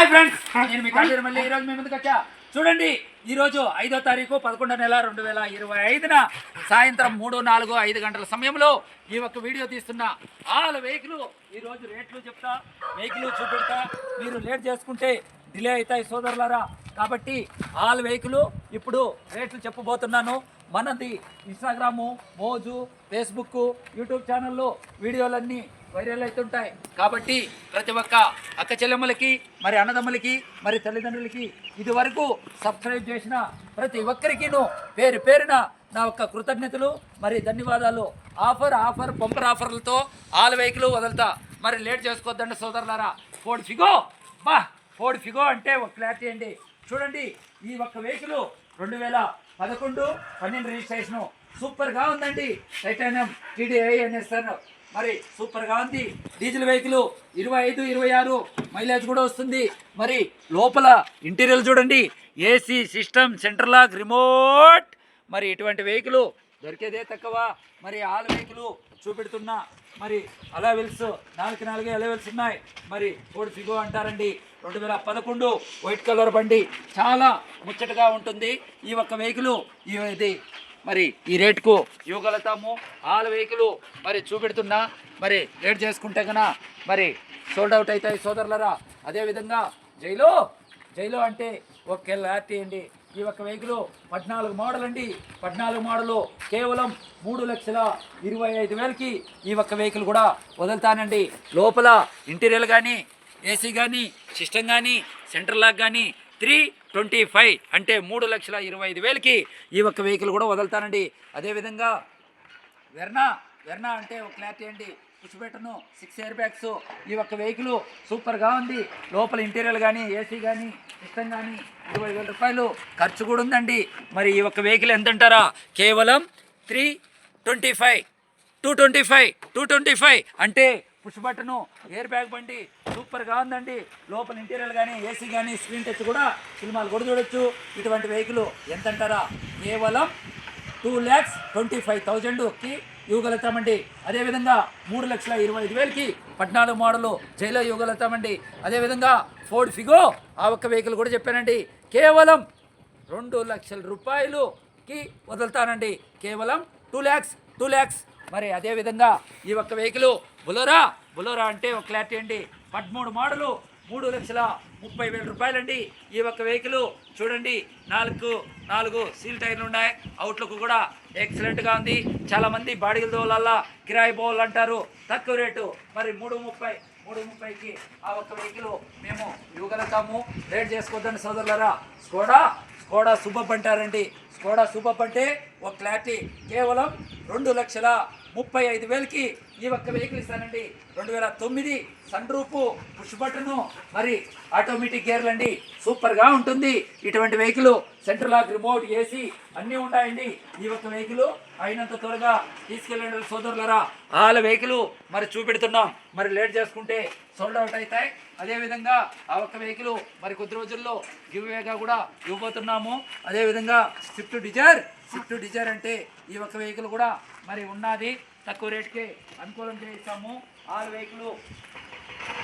Hi friends నేను మీ కాళ్ళ మళ్ళీ ఈరోజు మీ ముందుకు వచ్చా. చూడండి ఈరోజు ఐదో తారీఖు పదకొండో నెల రెండు వేల ఇరవై ఐదున సాయంత్రం మూడు నాలుగు ఐదు గంటల సమయంలో ఈ ఒక్క వీడియో తీస్తున్న ఆల్ వెహికల్ ఈరోజు రేట్లు చెప్తా వెహికల్ చూపెడతా. మీరు లేట్ చేసుకుంటే డిలే అవుతాయి సోదరులారా. కాబట్టి ఆల్ వెహికల్ ఇప్పుడు రేట్లు చెప్పబోతున్నాను. మనది ఇన్స్టాగ్రాము మోజు ఫేస్బుక్ యూట్యూబ్ ఛానల్లో వీడియోలన్నీ వైరల్ అవుతుంటాయి. కాబట్టి ప్రతి ఒక్క అక్క చెల్లెమ్మలకి మరి అన్నదమ్ములకి మరి తల్లిదండ్రులకి ఇది వరకు సబ్స్క్రైబ్ చేసిన ప్రతి ఒక్కరికిను పేరు పేరున నా యొక్క కృతజ్ఞతలు మరి ధన్యవాదాలు. ఆఫర్ ఆఫర్ పంపర్ ఆఫర్లతో ఆల్ వెహికల్ వదులుతా. మరి లేట్ చేసుకోవద్దండి సోదరులారా. ఫోర్డ్ ఫిగో బా ఫోర్డ్ ఫిగో అంటే ఒక క్లారిటీ అండి. చూడండి ఈ ఒక్క వెహికల్ రెండు వేల పదకొండు పన్నెండు రిజిస్ట్రేషను సూపర్గా ఉందండి. టైటానియం టీడీఐ అనేస్తాను మరి సూపర్గా ఉంది. డీజిల్ వెహికల్ ఇరవై ఐదు ఇరవై ఆరు మైలేజ్ కూడా వస్తుంది. మరి లోపల ఇంటీరియర్ చూడండి. AC system center lock remote మరి ఇటువంటి వెహికల్ దొరికేదే తక్కువ. మరి ఆల్ వెహికల్ చూపెడుతున్నా మరి అలవెల్స్ నాలుగు నాలుగే అలవెల్స్ ఉన్నాయి. మరి ఫోర్డ్ ఫిగో అంటారండి. రెండు వేల పదకొండు వైట్ కలర్ బండి చాలా ముచ్చటగా ఉంటుంది. ఈ ఒక్క వెహికల్ ఇది మరి ఈ రేటుకు ఇవ్వగలుగుతాము. ఆల్ వెహికల్ మరి చూపెడుతున్నా మరి లేట్ చేసుకుంటే కన్నా మరి సోల్డ్ అవుట్ అవుతాయి సోదరులరా. అదేవిధంగా జైలో జైలో అంటే ఒక లాటీ అండి ఈ ఒక్క వెహికల్ పద్నాలుగు మోడల్ అండి. పద్నాలుగు మోడలు కేవలం మూడు లక్షల ఇరవై ఐదు వేలకి ఈ ఒక్క వెహికల్ కూడా వదులుతానండి. లోపల ఇంటీరియర్ కానీ ఏసీ కానీ సిస్టమ్ కానీ సెంటర్ లాక్ కానీ త్రీ ట్వంటీ ఫైవ్ అంటే మూడు లక్షల ఇరవై ఐదు వేలకి ఈ ఒక్క వెహికల్ కూడా వదులుతానండి. అదేవిధంగా వెర్నా వెర్నా అంటే ఒక క్లారిటీ అండి. Push button six air bags. ఈ ఒక్క వెహికల్ సూపర్గా ఉంది. లోపల ఇంటీరియర్ కానీ ఏసీ కానీ సిస్టమ్ కానీ ఇరవై వేల రూపాయలు ఖర్చు కూడా ఉందండి. మరి ఈ ఒక్క వెహికల్ ఎంత అంటారా? కేవలం three twenty five. Two twenty five two twenty five అంటే పుష్ బటను ఎయిర్ బ్యాగ్ బండి సూపర్గా ఉందండి. లోపల ఇంటీరియర్ కానీ ఏసీ కానీ స్క్రీన్ టచ్ కూడా సినిమాలు కూడా చూడొచ్చు. ఇటువంటి వెహికల్ ఎంత అంటారా కేవలం టూ ల్యాక్స్ ట్వంటీ ఫైవ్ థౌజండ్కి ఇవ్వగలుగుతామండి అదేవిధంగా మూడు లక్షల ఇరవై ఐదు వేలకి పద్నాలుగు మోడలు జైలో ఇవ్వగలుగుతామండి అదేవిధంగా ఫోర్డ్ ఫిగో ఆ ఒక్క వెహికల్ కూడా చెప్పానండి. కేవలం రెండు లక్షల రూపాయలుకి వదులుతానండి. కేవలం టూ ల్యాక్స్ టూ ల్యాక్స్. మరి అదేవిధంగా ఈ ఒక్క వెహికల్ బులోరా? బులోరా అంటే ఒక క్లారిటీ అండి. పదమూడు మోడలు మూడు లక్షల ముప్పై వేల రూపాయలండి. ఈ ఒక్క వెహికల్ చూడండి నాలుగు నాలుగు సీల్ టైర్లు ఉన్నాయి. అవుట్లుక్ కూడా ఎక్సలెంట్గా ఉంది. చాలామంది బాడీల దోవలల్లా కిరాయి బౌల్ అంటారు. తక్కువ రేటు మరి మూడు ముప్పై మూడు ముప్పైకి ఆ ఒక్క వెహికల్ మేము ఇవ్వగలుగుతాము. రేట్ చేసుకోవద్దండి సోదరులరా. స్కోడా? స్కోడా సూపప్ అంటారండి. స్కోడా సూపప్ అంటే ఒక క్లారిటీ కేవలం రెండు లక్షల ముప్పై ఐదు వేలకి ఈ ఒక్క వెహికల్ ఇస్తానండి. రెండు వేల తొమ్మిది సన్ రూపు పుష్ బటను. మరి ఆటోమేటిక్ గేర్లు అండి సూపర్గా ఉంటుంది. ఇటువంటి vehicle central lock remote AC అన్నీ ఉన్నాయండి. ఈ ఒక్క వెహికల్ అయినంత త్వరగా తీసుకెళ్ళండి సోదరులరా. వాళ్ళ వెహికల్ మరి చూపెడుతున్నాం. మరి లేట్ చేసుకుంటే సోల్డ్ అవుట్ అవుతాయి అదేవిధంగా ఆ ఒక్క వెహికల్ మరి కొద్ది రోజుల్లో గివ్ వేగా కూడా ఇవ్వబోతున్నాము. అదేవిధంగా స్విఫ్ట్ డిజైర్ స్విఫ్ట్ డిజైర్ అంటే ఈ ఒక్క వెహికల్ కూడా మరి ఉన్నది. తక్కువ రేట్కి అనుకూలం చేయిస్తాము. ఆరు వెహికల్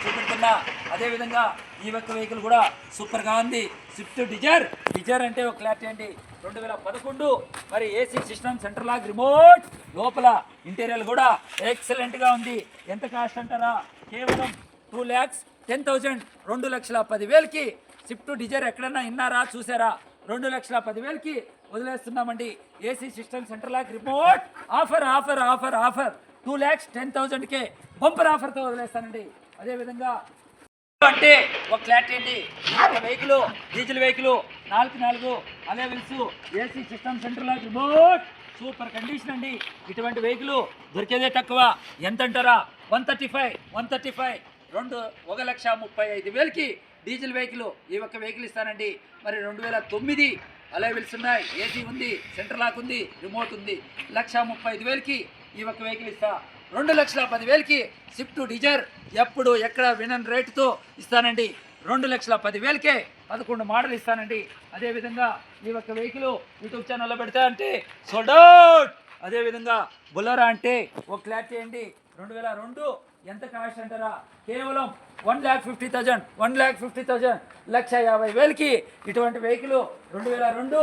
చూపెడుతున్నా. అదేవిధంగా ఈ ఒక్క వెహికల్ కూడా సూపర్గా ఉంది. Swift Dzire. డిజైర్ అంటే ఒక క్లారిటీ అండి. రెండు వేల పదకొండు మరి AC system center lock remote. లోపల ఇంటీరియర్ కూడా ఎక్సలెంట్గా ఉంది. ఎంత కాస్ట్ అంటారా? కేవలం టూ ల్యాక్స్ టెన్ థౌజండ్ రెండు లక్షల పదివేలకి స్విఫ్ట్ డిజైర్ ఎక్కడన్నా విన్నారా చూసారా? రెండు లక్షల పదివేలకి వదిలేస్తున్నామండి. AC system center lock report offer offer offer offer two lakhs ten థౌజండ్కే bumper ఆఫర్తో వదిలేస్తానండి. అదేవిధంగా అంటే ఒక క్లారిటీ అండి ఒక వెహికల్ డీజిల్ వెహికల్ నాలుగు నాలుగు alloy wheels AC system center lock remote super condition అండి. ఇటువంటి వెహికల్ దొరికేదే తక్కువ. ఎంత అంటారా one thirty five one thirty five. రెండు ఒక లక్ష ముప్పై ఐదు వేలకి డీజిల్ వెహికల్ ఈ ఒక్క వెహికల్ ఇస్తానండి. మరి రెండు వేల తొమ్మిది అలైవిల్స్ ఉన్నాయి. ఏసీ ఉంది సెంటర్ లాక్ ఉంది రిమోట్ ఉంది. లక్ష ముప్పై ఐదు వేలకి ఈ ఒక్క వెహికల్ ఇస్తా. రెండు లక్షల పదివేలకి స్విఫ్ట్ డిజైర్ ఎప్పుడు ఎక్కడ వినన్ రేటుతో ఇస్తానండి. రెండు లక్షల పదివేలకే పదకొండు మోడల్ ఇస్తానండి. అదేవిధంగా ఈ ఒక్క వెహికల్ యూట్యూబ్ ఛానల్లో పెడతా అంటే సోల్డ్ అవుట్ అదేవిధంగా బులరా అంటే ఒక క్లారిటీ చేయండి. రెండు వేల రెండు ఎంత కాస్ట్ అంటారా? కేవలం one lakh fifty thousand one lakh fifty thousand lakh యాభై వేలకి ఇటువంటి వెహికల్ రెండు వేల రెండు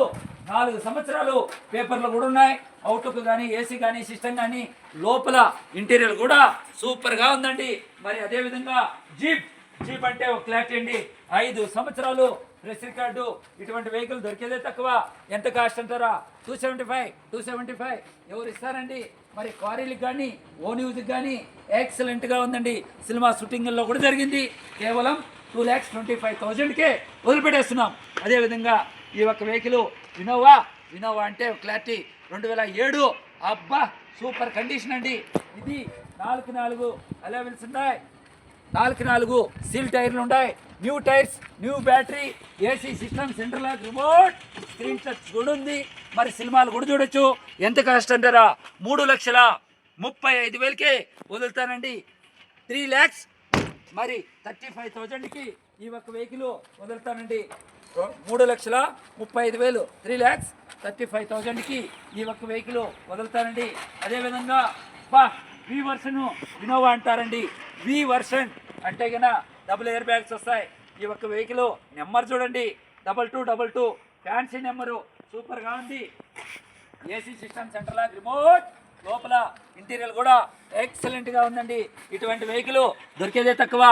నాలుగు సంవత్సరాలు పేపర్లు కూడా ఉన్నాయి. అవుట్లుక్ కానీ ఏసీ కానీ సిస్టమ్ కానీ లోపల ఇంటీరియర్ కూడా సూపర్గా ఉందండి. మరి అదేవిధంగా జీప్ జీప్ అంటే ఒక క్లారిటీ అండి. ఐదు సంవత్సరాలు రెస్ రికార్డు ఇటువంటి వెహికల్ దొరికేదే తక్కువ. ఎంత కాస్ట్ అంటారా? Two seventy five two seventy five ఎవరు ఇస్తారండి? మరి క్వారీలకు కానీ ఓన్ యూజ్కి కానీ ఎక్సలెంట్గా ఉందండి. సినిమా షూటింగ్లో కూడా జరిగింది. కేవలం టూ ల్యాక్స్ ట్వంటీ ఫైవ్ థౌజండ్కే వదిలిపెట్టేస్తున్నాం. అదేవిధంగా ఈ ఒక్క వెహికల్ ఇనోవా ఇనోవా అంటే క్లారిటీ రెండు వేల ఏడు అబ్బా సూపర్ కండిషన్ అండి. ఇది నాలుగు నాలుగు అలెవెల్స్ ఉన్నాయి నాలుగు నాలుగు సీల్ టైర్లు ఉన్నాయి new tyres new battery AC system central lock remote screen touch కూడా ఉంది. మరి సినిమాలు కూడా చూడొచ్చు. ఎంత కాస్ట్ అంటారా? మూడు లక్షల ముప్పై ఐదు వేలకే వదులుతానండి. త్రీ ల్యాక్స్ మరి థర్టీ ఫైవ్ థౌజండ్కి ఈ ఒక్క వెహికల్ వదులుతానండి. మూడు లక్షల ముప్పై ఐదు వేలు త్రీ ల్యాక్స్ థర్టీ ఫైవ్ థౌజండ్కి ఈ ఒక్క వెహికల్ వదులుతానండి. అదేవిధంగా బా వి వర్షన్ ఇనోవా అంటారండి. వి వర్షన్ అంటే కన్నా డబుల్ ఎయిర్ బ్యాగ్స్ వస్తాయి. ఈ ఒక్క వెహికల్ నెంబర్ చూడండి. Double two double two fancy number సూపర్గా ఉంది. AC system center off remote లోపల ఇంటీరియర్ కూడా ఎక్సలెంట్గా ఉందండి. ఇటువంటి వెహికల్ దొరికేదే తక్కువ.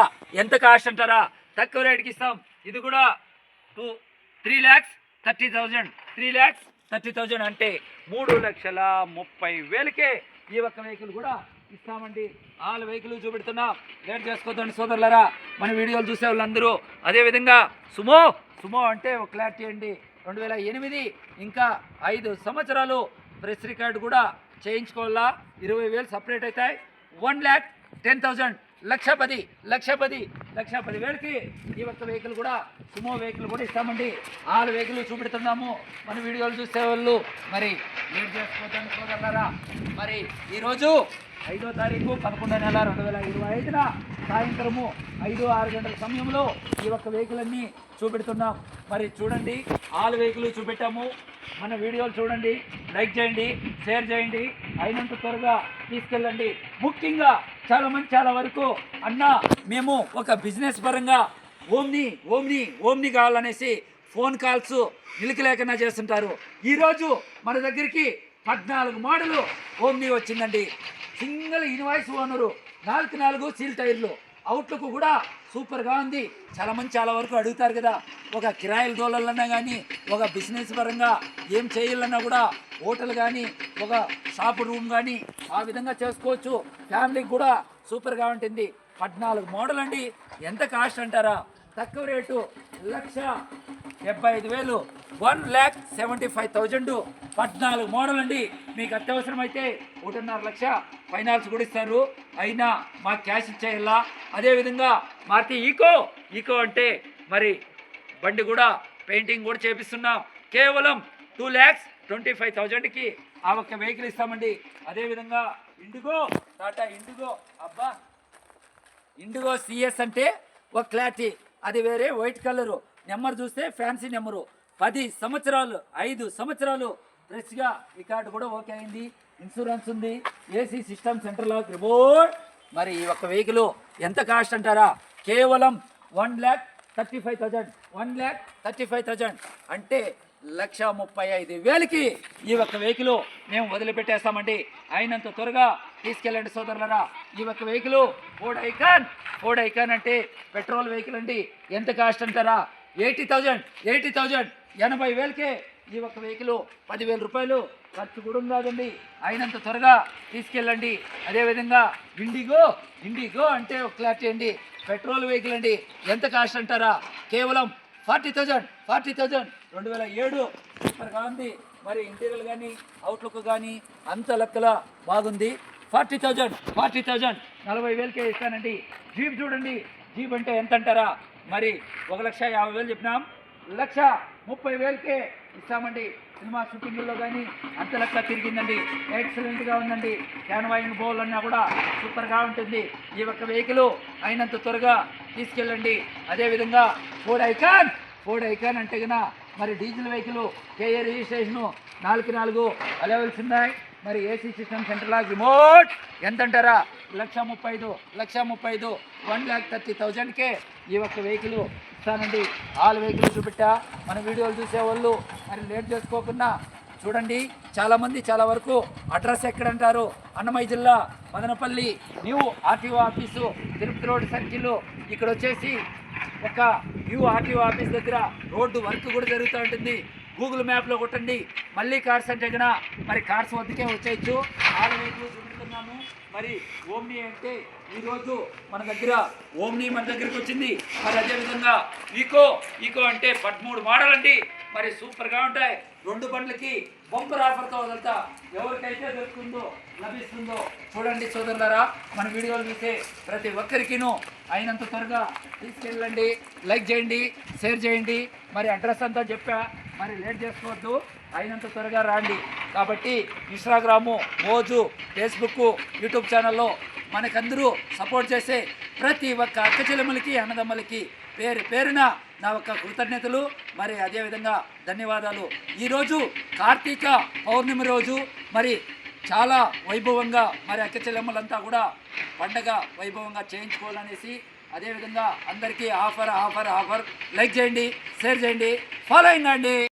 ఎంత కాస్ట్ అంటారా? తక్కువ రేటుకి ఇస్తాం. ఇది కూడా two three lakhs thirty thousand three lakhs thirty thousand అంటే మూడు లక్షల ముప్పై వేలకే ఈ ఒక్క వెహికల్ కూడా ఇస్తామండి. ఆల్ వెహికల్ చూపెడుతున్నాం. లేట్ చేసుకోదండి సోదరులరా. మన వీడియోలు చూసే వాళ్ళందరూ. అదేవిధంగా సుమో సుమో అంటే ఒక క్లారిటీ అండి. రెండు వేల ఎనిమిది ఇంకా ఐదు సంవత్సరాలు ప్రెస్ రికార్డు కూడా చేయించుకోవాలా? ఇరవై వేలు సపరేట్ అవుతాయి. One lakh ten thousand. Lakh పది లక్ష పది లక్ష పది వేలకి ఈ ఒక్క వెహికల్ కూడా సుమో వెహికల్ కూడా ఇస్తామండి. ఆరు వెహికల్ చూపెడుతున్నాము. మన వీడియోలు చూసే వాళ్ళు మరి లేట్ చేసుకోవద్దని మరి ఈరోజు ఐదో తారీఖు పదకొండో నెల రెండు వేల ఇరవై ఐదున సాయంత్రము ఐదు ఆరు గంటల సమయంలో ఈ ఒక్క వెహికల్ అన్నీ చూపెడుతున్నాం. మరి చూడండి ఆల్ వెహికల్ చూపెట్టాము. మన వీడియోలు చూడండి లైక్ చేయండి షేర్ చేయండి. అయినంత త్వరగా తీసుకెళ్ళండి. ముఖ్యంగా చాలా మంది చాలా వరకు అన్న మేము ఒక బిజినెస్ పరంగా ఓమ్ని ఓమ్ని ఓమ్ని కావాలనేసి ఫోన్ కాల్స్ నిలికలేకన్నా చేస్తుంటారు. ఈరోజు మన దగ్గరికి పద్నాలుగు మోడలు ఓమ్ని వచ్చిందండి. సింగిల్ ఇన్వాయిస్ ఓనరు నాలుగు నాలుగు సీల్ టైర్లు. అవుట్లకు కూడా సూపర్గా ఉంది. చాలా మంది చాలా వరకు అడుగుతారు కదా ఒక కిరాయిల దోలన్నా కానీ ఒక బిజినెస్ పరంగా ఏం చేయాలన్నా కూడా హోటల్ కానీ ఒక షాప్ రూమ్ కానీ ఆ విధంగా చేసుకోవచ్చు. ఫ్యామిలీకి కూడా సూపర్గా ఉంటుంది. పద్నాలుగు మోడల్ అండి ఎంత కాస్ట్ అంటారా? తక్కువ రేటు లక్ష డెబ్బై ఐదు వేలు. One lakh seventy five thousand. పద్నాలుగు మోడల్ అండి మీకు అత్యవసరమైతే ఒకటిన్నర లక్ష ఫైనాన్స్ కూడా ఇస్తారు. అయినా మాకు క్యాష్ ఇచ్చేయాలా అదేవిధంగా మారుతి ఈకో. ఈకో అంటే మరి బండి కూడా పెయింటింగ్ కూడా చేపిస్తున్నాం. కేవలం టూ ల్యాక్స్ ట్వంటీ ఫైవ్ థౌజండ్కి ఆ ఒక్క వెహికల్ ఇస్తామండి. అదేవిధంగా ఇండిగో. టాటా ఇండిగో. అబ్బా! ఇండిగో సిఎస్ అంటే ఒక క్లారిటీ అది వేరే వైట్ కలరు. నెంబర్ చూస్తే ఫ్యాన్సీ నెంబరు. పది సంవత్సరాలు ఐదు సంవత్సరాలు ఫ్రెష్గా రికార్డు కూడా ఓకే అయింది. ఇన్సూరెన్స్ ఉంది. AC system central off remote మరి ఈ ఒక్క వెహికల్ ఎంత కాస్ట్ అంటారా? కేవలం one lakh thirty five thousand. One lakh thirty five thousand. అంటే లక్ష ముప్పై ఐదు వేలకి ఈ ఒక్క వెహికల్ మేము వదిలిపెట్టేస్తామండి. అయినంత త్వరగా తీసుకెళ్ళండి సోదరులరా. ఈ ఒక్క vehicle Ford Ikon. Ford Ikon అంటే పెట్రోల్ వెహికల్ అండి. ఎంత కాస్ట్ అంటారా? ఎయిటీ థౌజండ్ ఎయిటీ థౌజండ్ ఎనభై వేలకే ఈ ఒక్క వెహికల్ పదివేల రూపాయలు ఖర్చు కూడా ఉందండి అయినంత త్వరగా తీసుకెళ్ళండి. అదేవిధంగా ఇండిగో ఇండిగో అంటే ఒక క్లారిటీ అండి పెట్రోల్ వెహికల్ అండి. ఎంత కాస్ట్ అంటారా? కేవలం ఫార్టీ థౌజండ్ ఫార్టీ థౌజండ్ రెండు వేల ఏడు సూపర్గా ఉంది. మరి ఇంటీరియర్ కానీ అవుట్లుక్ కానీ అంత లెక్కల బాగుంది. ఫార్టీ థౌజండ్ ఫార్టీ థౌజండ్ నలభై వేలకే ఇస్తానండి. జీప్ చూడండి. జీప్ అంటే ఎంత అంటారా మరి ఒక లక్ష యాభై వేలు చెప్పినాం. లక్ష ముప్పై వేలకే ఇస్తామండి. సినిమా షూటింగ్లో కానీ అంత లెక్క తిరిగిందండి. ఎక్సలెంట్గా ఉందండి. క్యాన్వాయింగ్ బౌల్ అన్నా కూడా సూపర్గా ఉంటుంది. ఈ ఒక్క వెహికల్ అయినంత త్వరగా తీసుకెళ్ళండి. అదేవిధంగా ఫోర్డ్ ఐకాన్ ఫోర్డ్ ఐకాన్ అంటే కన్నా మరి డీజిల్ వెహికల్ కేఏ రిజిస్ట్రేషను నాలుగు నాలుగు అలెవెల్స్ ఉన్నాయి. మరి AC system central off remote ఎంత అంటారా లక్ష ముప్పై ఐదు లక్ష ముప్పై ఐదు వన్ ల్యాక్ థర్టీ థౌజండ్కే ఈ ఒక్క వెహికల్ ఇస్తానండి ఆల్ వెహికల్ చూపెట్టా. మన వీడియోలు చూసేవాళ్ళు మరి లేట్ చేసుకోకుండా చూడండి. చాలామంది చాలా వరకు అడ్రస్ ఎక్కడంటారు? అన్నమయ్య జిల్లా Madanapalle new RTO office Tirupati road circle. ఇక్కడ వచ్చేసి ఒక న్యూ ఆర్టీఓ ఆఫీస్ దగ్గర రోడ్డు వర్క్ కూడా జరుగుతూ ఉంటుంది. గూగుల్ మ్యాప్లో కొట్టండి. మళ్ళీ కార్స్ అంటే కదా మరి కార్స్ వద్దకే వచ్చేయచ్చు. ఆరు వెహికల్ చూపిస్తున్నాము. మరి ఓమ్ని అంటే ఈరోజు మన దగ్గర ఓమ్ని మన దగ్గరికి వచ్చింది. మరి అదేవిధంగా ఈకో ఈకో అంటే పదమూడు మోడల్ అండి మరి సూపర్గా ఉంటాయి. రెండు బండ్లకి బంపర్ ఆఫర్తో వదులుతా ఎవరికైతే దొరుకుతుందో లభిస్తుందో చూడండి సోదరులారా. మన వీడియోలు చూసే ప్రతి ఒక్కరికిను అయినంత త్వరగా తీసుకెళ్ళండి లైక్ చేయండి షేర్ చేయండి. మరి అడ్రస్ అంతా చెప్పా మరి లేట్ చేసుకోవద్దు. అయినంత త్వరగా రాండి. కాబట్టి ఇన్స్టాగ్రాము మోజు ఫేస్బుక్ యూట్యూబ్ ఛానల్లో మనకందరూ సపోర్ట్ చేసే ప్రతి ఒక్క అక్క చెల్లెమ్మలకి అన్నదమ్మలకి పేరు పేరున నా ఒక్క కృతజ్ఞతలు. మరి అదేవిధంగా ధన్యవాదాలు. ఈరోజు కార్తీక పౌర్ణమి రోజు. మరి చాలా వైభవంగా మరి అక్క చెల్లెమ్మలంతా కూడా పండగ వైభవంగా చేయించుకోవాలనేసి అదేవిధంగా అందరికీ ఆఫర్ ఆఫర్ ఆఫర్. లైక్ చేయండి షేర్ చేయండి. ఫాలో అయిందండి.